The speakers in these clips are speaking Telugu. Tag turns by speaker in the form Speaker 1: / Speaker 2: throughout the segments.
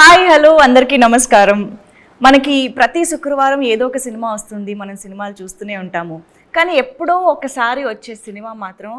Speaker 1: హాయ్ హలో అందరికీ నమస్కారం. మనకి ప్రతి శుక్రవారం ఏదో ఒక సినిమా వస్తుంది మనం సినిమాలు చూస్తూనే ఉంటాము. కానీ ఎప్పుడో ఒకసారి వచ్చే సినిమా మాత్రం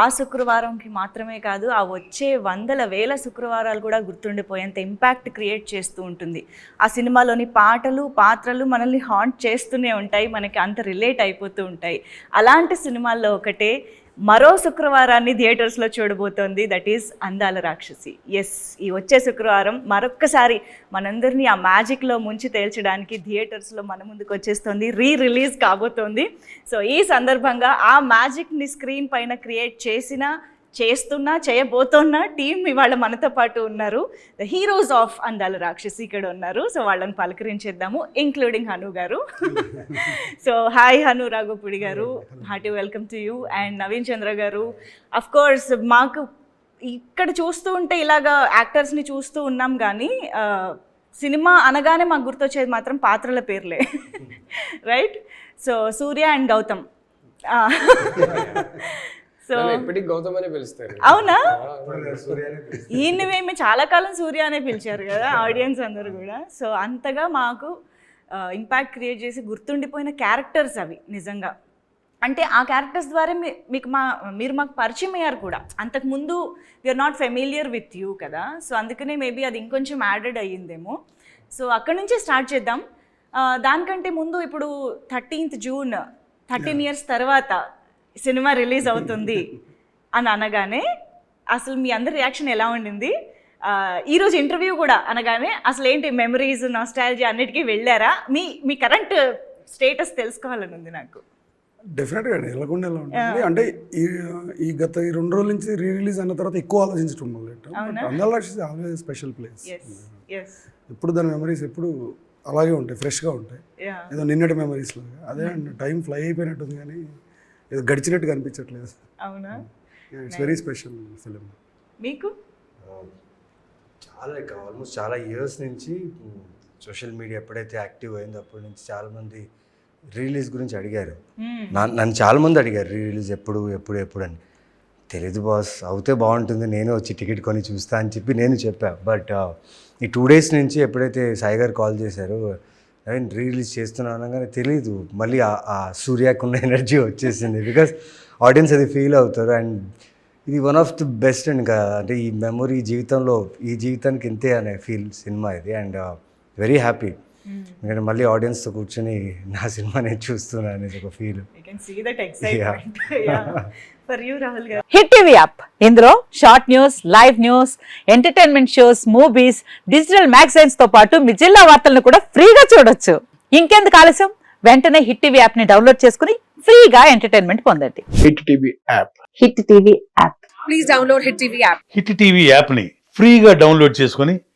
Speaker 1: ఆ శుక్రవారంకి మాత్రమే కాదు ఆ వచ్చే వందల వేల శుక్రవారాలు కూడా గుర్తుండిపోయేంత ఇంపాక్ట్ క్రియేట్ చేస్తూ ఉంటుంది. ఆ సినిమాలోని పాటలు పాత్రలు మనల్ని హాంట్ చేస్తూనే ఉంటాయి మనకి అంత రిలేట్ అయిపోతూ ఉంటాయి. అలాంటి సినిమాల్లో ఒకటే మరో శుక్రవారాన్ని థియేటర్స్లో చూడబోతోంది. దట్ ఈస్ అందాల రాక్షసి. ఎస్ ఈ వచ్చే శుక్రవారం మరొక్కసారి మనందరినీ ఆ మ్యాజిక్లో ముంచి తేల్చడానికి థియేటర్స్లో మన ముందుకు వచ్చేస్తుంది. రీ రిలీజ్ కాబోతోంది. సో ఈ సందర్భంగా ఆ మ్యాజిక్ని స్క్రీన్ పైన క్రియేట్ చేసిన చేస్తున్నా చేయబోతున్న టీం ఇవాళ మనతో పాటు ఉన్నారు. ద హీరోస్ ఆఫ్ అందాల రాక్షసి ఇక్కడ ఉన్నారు. సో వాళ్ళని పలకరించేద్దాము ఇంక్లూడింగ్ హను గారు. So hi Hanu Raghavapudi garu. Hearty welcome to you and Naveen Chandra garu. Of course మాకు ఇక్కడ చూస్తూ ఉంటే ఇలాగా యాక్టర్స్ని చూస్తూ ఉన్నాం కానీ సినిమా అనగానే మాకు గుర్తొచ్చేది మాత్రం పాత్రల పేర్లే. Right so Surya and Gautham. So
Speaker 2: Gautham అనే పిలుస్తారు.
Speaker 1: అవునా? ఈయనవేమి చాలా కాలం సూర్య అనే పిలిచారు కదా ఆడియన్స్ అందరూ కూడా. సో అంతగా మాకు ఇంపాక్ట్ క్రియేట్ చేసి గుర్తుండిపోయిన క్యారెక్టర్స్ అవి నిజంగా. అంటే ఆ క్యారెక్టర్స్ ద్వారా మీ- మీకు మా మీరు మాకు పరిచయం అయ్యారు కూడా. అంతకుముందు we're not familiar with you కదా సో అందుకనే మేబీ అది ఇంకొంచెం యాడెడ్ అయ్యిందేమో. సో అక్కడి నుంచే స్టార్ట్ చేద్దాం. ఆ, దానికంటే ముందు ఇప్పుడు థర్టీన్త్ జూన్ థర్టీన్ ఇయర్స్ తర్వాత సినిమా రిలీజ్ అవుతుంది అని అనగానే అసలు మీ అందరి రియాక్షన్ ఎలా ఉండింది? ఈరోజు ఇంటర్వ్యూ కూడా అనగానే అసలు ఏంటి మెమరీస్ నాస్టాలజీ అన్నిటికీ వెళ్ళారా? మీ మీ కరెంట్ స్టేటస్ తెలుసుకోవాలని ఉంది నాకు.
Speaker 3: డెఫినెట్గా అండి. వెళ్ళకుండా ఎలా ఉంటుంది అంటే ఈ ఈ గత ఈ రెండు రోజుల నుంచి రీ రిలీజ్ అయిన తర్వాత ఎక్కువ ఆలోచించడం మొదలెట్టాం అందాల ఆల్వేస్ స్పెషల్ ప్లేస్ ఎప్పుడు దాని మెమరీస్ ఎప్పుడు అలాగే ఉంటాయి ఫ్రెష్గా ఉంటాయి. ఏదో నిన్నటి మెమరీస్ లాగా. అదే అండి టైం ఫ్లై అయిపోయినట్టుంది కానీ ఏదో గడిచినట్టు కనిపించట్లేదు
Speaker 1: అవునా?
Speaker 3: ఇట్స్ వెరీ స్పెషల్ ఫిలిం
Speaker 1: మీకు?
Speaker 4: చాలా ఆల్మోస్ట్ చాలా ఇయర్స్ నుంచి సోషల్ మీడియా ఎప్పుడైతే యాక్టివ్ అయిందో అప్పటి నుంచి చాలామంది రిలీజ్ గురించి అడిగారు.
Speaker 1: Hmm.
Speaker 4: నా- నన్ను చాలామంది అడిగారు రిలీజ్ ఎప్పుడు ఎప్పుడు ఎప్పుడు? అని. తెలీదు బాస్ అవుతే బాగుంటుంది నేను వచ్చి టికెట్ కొని చూస్తా అని చెప్పి నేను చెప్పా. బట్ ఈ టూ డేస్ నుంచి ఎప్పుడైతే సాయి గారు కాల్ చేశారు నవీన్ రీలీజ్ చేస్తున్నాను అనగానే తెలియదు మళ్ళీ ఆ- ఆ సూర్యాకున్న ఎనర్జీ వచ్చేసింది. బికాస్ ఆడియన్స్ అది ఫీల్ అవుతారు. అండ్ ఇది one of the best and ఇంకా అంటే ఈ మెమొరీ జీవితంలో ఈ జీవితానికి ఇంతే అనే ఫీల్ సినిమా ఇది. అండ్ uh, వెరీ హ్యాపీ ఎందుకంటే మళ్ళీ ఆడియన్స్తో కూర్చొని నా సినిమా నేను చూస్తున్నాను అనేది ఒక feel
Speaker 1: you can see that excitement for you Rahul garu.
Speaker 5: Hit TV app ఇందులో short news live news entertainment shows movies digital మ్యాగజైన్స్తో పాటు మీ జిల్లా వార్తలను కూడా ఫ్రీగా చూడొచ్చు. ఇంకెందుకు ఆలస్యం? వెంటనే హిట్ టీవీ యాప్ని డౌన్లోడ్ చేసుకుని ఫ్రీగా ఎంటర్టైన్మెంట్ పొందండి.
Speaker 6: Hit TV app
Speaker 5: hit TV app
Speaker 7: hit TV యాప్ని ఫ్రీగా డౌన్లోడ్ చేసుకొని